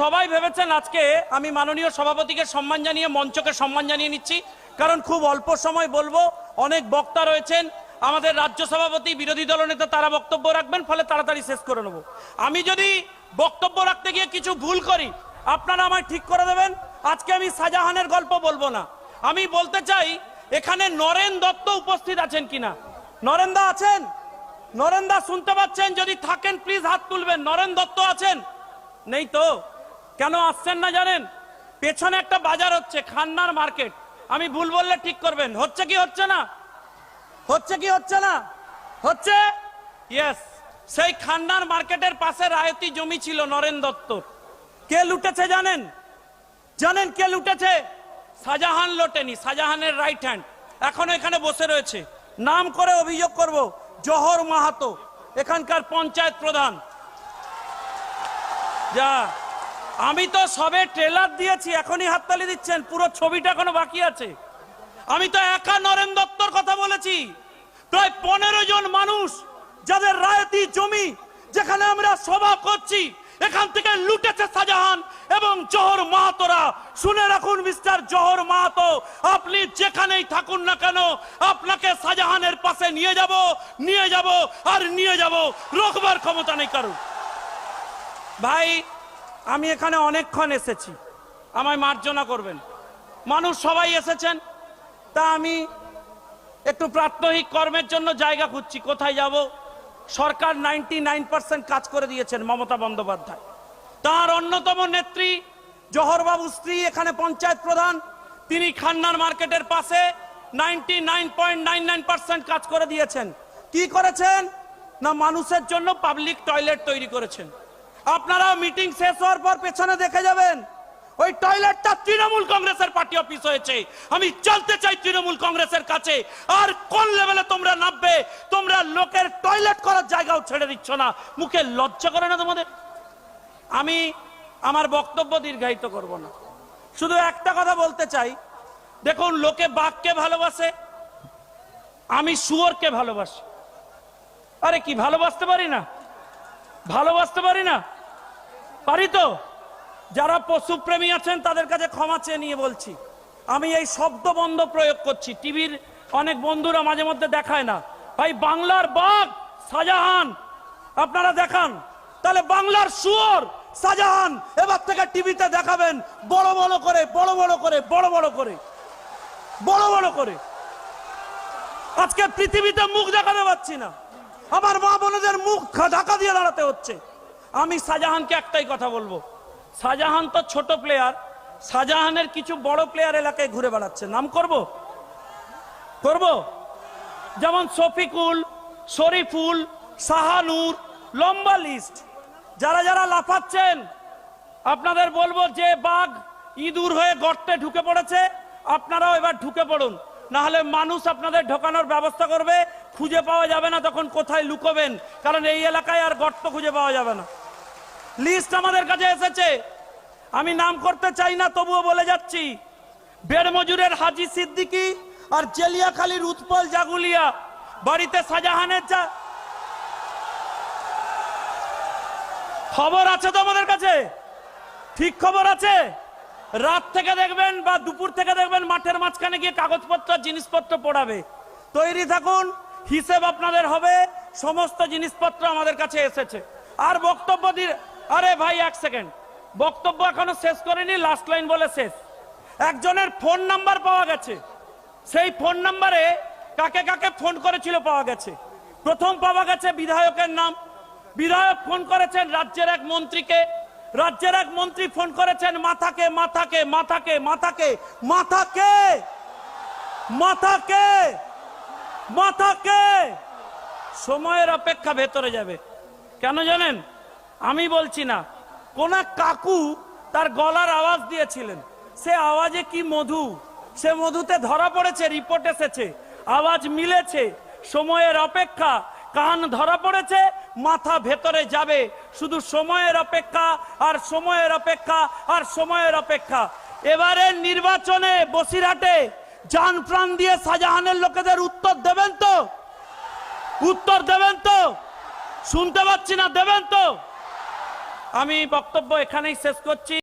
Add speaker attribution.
Speaker 1: সবাই ভেবেছেন আজকে আমি মাননীয় সভাপতিকে সম্মান জানিয়ে, মঞ্চকে সম্মান জানিয়ে নিচ্ছি। কারণ খুব অল্প সময় বলব, অনেক বক্তা রয়েছেন। আমাদের রাজ্য সভাপতি, বিরোধী দলনেতা তারা বক্তব্য রাখবেন, ফলে তাড়াতাড়ি শেষ করে নেব। আমি যদি বক্তব্য রাখতে গিয়ে কিছু ভুল করি, আপনারা আমায় ঠিক করে দেবেন। আজকে আমি শাহজাহানের গল্প বলব না। আমি বলতে চাই, এখানে নরেন দত্ত উপস্থিত আছেন কিনা? নরেন দা আছেন? নরেন দা শুনতে পাচ্ছেন? যদি থাকেন প্লিজ হাত তুলবেন। নরেন দত্ত আছেন? নেই তো? কেন আসছেন না জানেন? পেছনে একটা বাজার হচ্ছে, খান্নার মার্কেট। আমি ভুল বললে ঠিক করবেন। হচ্ছে কি হচ্ছে না? হচ্ছে কি হচ্ছে না? হচ্ছে? ইয়েস সেই খান্নার মার্কেটের পাশে রায়তি জমি ছিল নরেন দত্তর কে লুটেছে জানেন? জানেন কে লুটেছে? শাহজাহান লোটেনি, শাহজাহানের রাইট হ্যান্ড এখনও এখানে বসে রয়েছে। নাম করে অভিযোগ করব, জহর মাহাতো, এখানকার পঞ্চায়েত প্রধান। যা। আমি তো সবে ট্রেলার দিয়েছি, এখনই হাততালি দিচ্ছেন, পুরো ছবিটা এখনও বাকি আছে। আমি তো একা নরেন দত্তর কথা বলেছি। প্রায় পনেরো জন মানুষ যাদের রায়তি জমি যেখানে আমরা সভা করছি, এখান থেকে লুটেছে শাহজাহান এবং জহর মাহাতোরা। শুনে রাখুন, মিস্টার জহর মাহাতো, আপনি যেখানেই থাকুন না কেন, আপনাকে শাহজাহানের পাশে নিয়ে যাব নিয়ে যাব আর নিয়ে যাব। রোকবার ক্ষমতা নেই কারণ ভাই আমি এখানে অনেকক্ষণ এসেছি। আমায় মার্জনা করবেন। মানুষ সবাই এসেছেন। তা আমি একটু প্রাত্যহিক কর্মের জন্য জায়গা খুঁজছি। কোথায় যাব? সরকার নাইনটি নাইন পার্সেন্ট কাজ করে দিয়েছেন মমতা বন্দ্যোপাধ্যায়। তার অন্যতম নেত্রী জহরবাবু স্ত্রী, এখানে পঞ্চায়েত প্রধান। তিনি খান্নার মার্কেটের পাশে ninety nine point nine nine percent কাজ করে দিয়েছেন। কি করেছেন? না, মানুষের জন্য পাবলিক টয়লেট তৈরি করেছেন। আপনারা মিটিং শেষ হওয়ার পর পেছনে দেখে যাবেন, ওই টয়লেটটা তৃণমূল কংগ্রেসের পার্টি অফিস হয়েছে। আমি চলতে চাই তৃণমূল কংগ্রেসের কাছে। আর কোন লেভেলে তোমরা নামবে, তোমরা লোকের টয়লেট করার জায়গাও ছেড়ে দিচ্ছ না। মুখে লজ্জা করে না তোমাদের? আমি আমার বক্তব্য দীর্ঘায়িত করব না। শুধু একটা কথা বলতে চাই। দেখুন, লোকে বাঘকে ভালোবাসে, আমি শুয়োরকে ভালোবাসি। আরে কি, ভালোবাসতে পারি না? ভালোবাসতে পারি না? পারি তো? যারা পশুপ্রেমী আছেন, তাদের কাছে ক্ষমা চেয়ে নিয়ে বলছি। আমি এই শব্দ বন্ধ প্রয়োগ করছি। টিভির অনেক বন্ধুরা মাঝে মধ্যে দেখায় না। ভাই, বাংলার বাঘ, শাহজাহান, আপনারা দেখান। তাহলে বাংলার শুয়োর, শাহজাহান, এবার থেকে টিভিতে দেখাবেন। বড় বড় করে, বড় বড় করে, বড় বড় করে। বড় বড় করে। আজকে পৃথিবীতে মুখ দেখাতে পাচ্ছি না। আমার মা বোনদের মুখ ঢাকা দিয়ে দাঁড়াতে হচ্ছে। আমি শাহজাহানকে একটাই কথা বলব। শাহজাহান তো ছোট প্লেয়ার শাহজাহানের কিছু বড় প্লেয়ার এলাকায় ঘুরে বেড়াচ্ছে। নাম করব? করব? যেমন শফিকুল, শরীফুল, শাহানুর, লম্বা লিস্ট যারা যারা লাফাচ্ছেন, আপনাদের বলব যে বাঘ ইঁদুর হয়ে গর্তে ঢুকে পড়েছে, আপনারাও এবার ঢুকে পড়ুন। না হলে মানুষ আপনাদের ঢোকানোর ব্যবস্থা করবে, খুঁজে পাওয়া যাবে না তখন কোথায় লুকোবেন, কারণ এই এলাকায় আর গর্ত খুঁজে পাওয়া যাবে না। লিস্ট আমাদের কাছে এসেছে। আমি নাম করতে চাই না, তবুও বলে যাচ্ছি। বেড়মজুরের হাজি সিদ্দিকি আর জেলিয়াখালীর উৎপল জাগুলিয়া, বাড়িতে শাহজাহানের চা খবর আছে তো আমাদের কাছে? ঠিক খবর আছে? রাত থেকে দেখবেন বা দুপুর থেকে দেখবেন মাঠের মাঝখানে গিয়ে কাগজপত্র, জিনিসপত্র পড়াবে। তৈরি থাকুন, হিসেব আপনাদের হবে, সমস্ত জিনিসপত্র আমাদের কাছে এসেছে। আর বক্তব্য দিয়ে আরে ভাই, এক সেকেন্ড বক্তব্য এখনও শেষ করেনি লাস্ট লাইন বলে শেষ। একজনের ফোন নাম্বার পাওয়া গেছে। সেই ফোন নাম্বারে কাকে কাকে ফোন করেছিল পাওয়া গেছে। প্রথম পাওয়া গেছে বিধায়কের নাম। বিধায়ক ফোন করেছেন রাজ্যের এক মন্ত্রীকে। রাজ্যের এক মন্ত্রী ফোন করেছেন মাথাকে মাথাকে মাথাকে মাথাকে মাথাকে মাথাকে মাথাকে। সময়ের অপেক্ষা ভেতরে যাবে। কেন জানেন? আমি বলছি না। কোন কাকু তার গলার আওয়াজ দিয়েছিলেন। সে আওয়াজে কি মধু? সে মধুতে ধরা পড়েছে রিপোর্ট এসেছে। আওয়াজ মিলেছে, সময়ের অপেক্ষা। কান ধরা পড়েছে, মাথা ভেতরে যাবে। শুধু সময়ের অপেক্ষা, আর সময়ের অপেক্ষা, আর সময়ের অপেক্ষা। এবারে নির্বাচনে বসিরহাটে জান প্রাণ দিয়ে শাহজাহানের লোকেদের উত্তর দেবেন তো? উত্তর দেবেন তো? শুনতে পাচ্ছি না, দেবেন তো? আমি বক্তব্য এখানেই শেষ করছি।